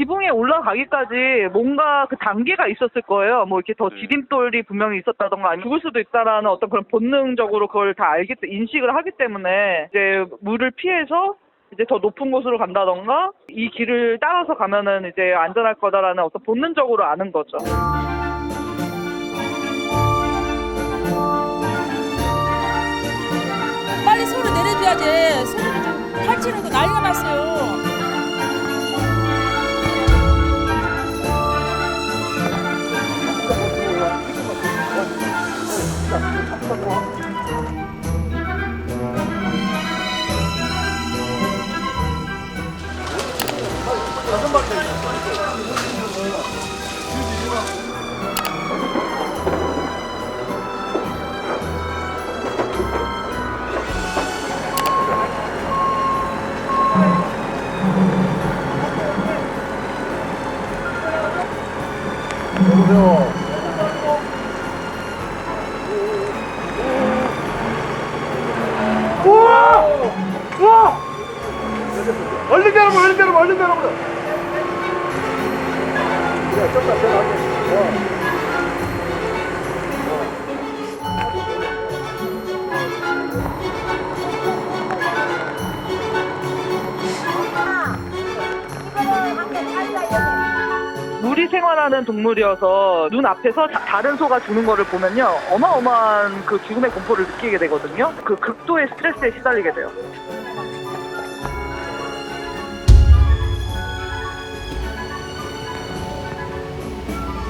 지붕에 올라가기까지 뭔가 그 단계가 있었을 거예요. 뭐 이렇게 더 디딤돌이 분명히 있었다던가 아니면 죽을 수도 있다라는 어떤 그런 본능적으로 그걸 다 알기 때 인식을 하기 때문에 이제 물을 피해서 이제 더 높은 곳으로 간다던가 이 길을 따라서 가면은 이제 안전할 거다라는 어떤 본능적으로 아는 거죠. 빨리 손을 내려줘야지. 손을 좀 탈치는 거 난리가 났어요. 우와! 얼른 내려봐, 얼른 얼른 내려봐. 그래, 좀더 내려봐. 물이 생활하는 동물이어서 눈 앞에서 자- 다른 소가 죽는 거를 보면요 어마어마한 그 죽음의 공포를 느끼게 되거든요. 그 극도의 스트레스에 시달리게 돼요.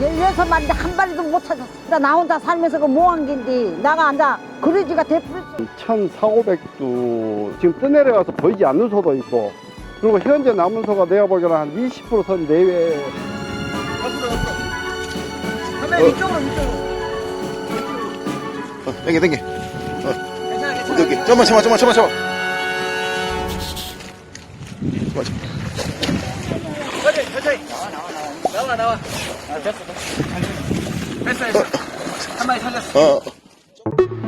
열여섯 마리인데 한 마리도 못 찾았어. 나, 나 혼자 살면서 그 뭐한 긴데 나가 앉아 그러지가 되풀 1,400도 지금 떠내려가서 보이지 않는 소도 있고 그리고 현재 남은 소가 내가 보기에는 한 20%선 내외 어, 당겨 당겨 어. 오케이 오케이 좀만 참아 좀만 참아 참아. 참아 참아. 나와 나와 나와. 아 됐어. 됐어 됐어. 한 마리 살렸어. 어, 어.